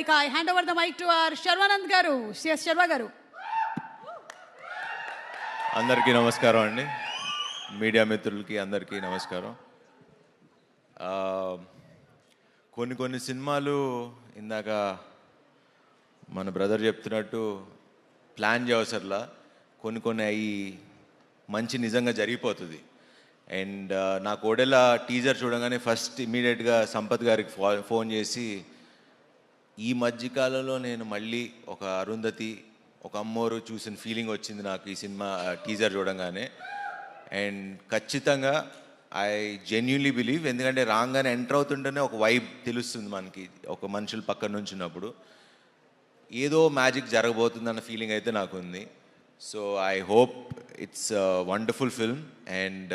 ఇక I hand over the mike to our Sharwanand garu CS Sharma గారు. అందరికీ నమస్కారం అండి. మీడియా మిత్రులకి అందరికీ నమస్కారం. కొన్ని కొన్ని సినిమాలు ఇందాక మన బ్రదర్ చెప్తున్నట్టు ప్లాన్ చేయవసరలా కొన్ని కొన్ని అవి మంచి నిజంగా జరిగిపోతుంది. అండ్ నా కోడెల టీజర్ చూడగానే ఫస్ట్ ఇమీడియట్గా సంపత్ గారికి ఫోన్ చేసి ఈ మధ్యకాలంలో నేను మళ్ళీ ఒక అరుంధతి ఒక అమ్మోరు చూసిన ఫీలింగ్ వచ్చింది నాకు ఈ సినిమా టీజర్ చూడంగానే. అండ్ ఖచ్చితంగా ఐ జెన్యున్లీ బిలీవ్ ఎందుకంటే రాగానే ఎంటర్ అవుతుంటేనే ఒక వైబ్ తెలుస్తుంది మనకి ఒక మనుషులు పక్కన నుంచి ఉన్నప్పుడు. ఏదో మ్యాజిక్ జరగబోతుందన్న ఫీలింగ్ అయితే నాకు ఉంది so I hope it's wonderful film and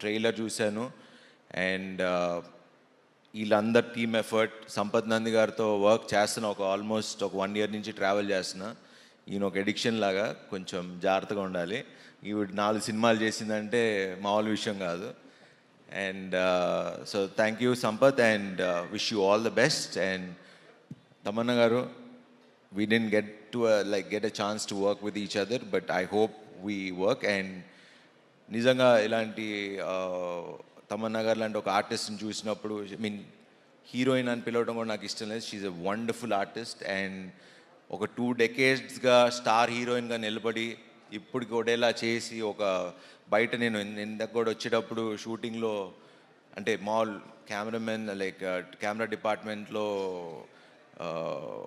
trailer చూశాను. అండ్ వీళ్ళందరు టీమ్ ఎఫర్ట్ సంపత్ నంది గారితో వర్క్ చేస్తున్నా ఒక ఆల్మోస్ట్ ఒక వన్ ఇయర్ నుంచి ట్రావెల్ చేస్తున్నా ఈయన ఒక ఎడిక్షన్ లాగా కొంచెం జాగ్రత్తగా ఉండాలి. ఈవిడ నాలుగు సినిమాలు చేసిందంటే మామూలు విషయం కాదు. And so thank you Sampath and wish you all the best and Tamannaah garu we didn't get to like get a chance to work with each other but I hope we work and నిజంగా ఇలాంటి uh, Tamannaah గారు లాంటి ఒక ఆర్టిస్ట్ని చూసినప్పుడు I mean heroine అని పిలవడం కూడా నాకు ఇష్టం లేదు. She's a wonderful artist and ఒక టూ డెకేడ్స్గా స్టార్ హీరోయిన్గా నిలబడి ఇప్పుడు కూడా చేసి ఒక బయట నేను ఇందాక కూడా వచ్చేటప్పుడు షూటింగ్లో అంటే మాల్ కెమెరామెన్ లైక్ కెమెరా డిపార్ట్మెంట్లో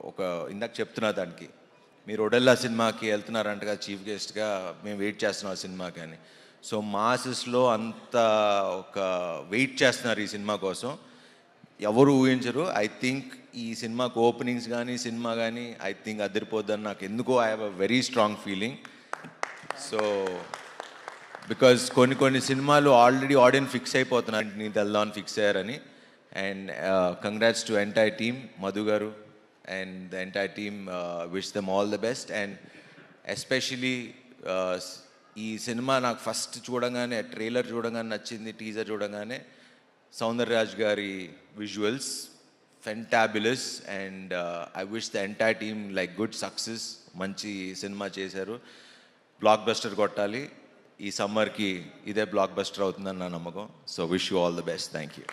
ఒక ఇందాక చెప్తున్నా దానికి మీరు ఒడెల్లా సినిమాకి వెళ్తున్నారంటగా చీఫ్ గెస్ట్గా మేము వెయిట్ చేస్తున్నాం ఆ సినిమాకి అని. సో మాసెస్లో అంత ఒక వెయిట్ చేస్తున్నారు ఈ సినిమా కోసం. ఎవరు ఊహించరు. ఐ థింక్ ఈ సినిమాకు ఓపెనింగ్స్ కానీ సినిమా కానీ ఐ థింక్ అదిరిపోద్దని నాకు ఎందుకో I have a very strong feeling. So because కొన్ని కొన్ని సినిమాలు ఆల్రెడీ ఆడియన్స్ ఫిక్స్ అయిపోతున్నారు. నీ తెల్దామని ఫిక్స్ అయ్యారని. And congrats to entire team Madhu garu uh, and the entire team wish them all the best and especially ఈ cinema నాకు first చూడగానే ట్రైలర్ చూడగానే నచ్చింది టీజర్ చూడగానే సౌందర్యరాజ్ గారి visuals fantabulous and I wish the entire team like good success మంచి cinema చేశారు. Block buster కొట్టాలి. ఈ సమ్మర్కి ఇదే బ్లాక్ బస్టర్ అవుతుందని నా నమ్మకం. So wish you all the best thank you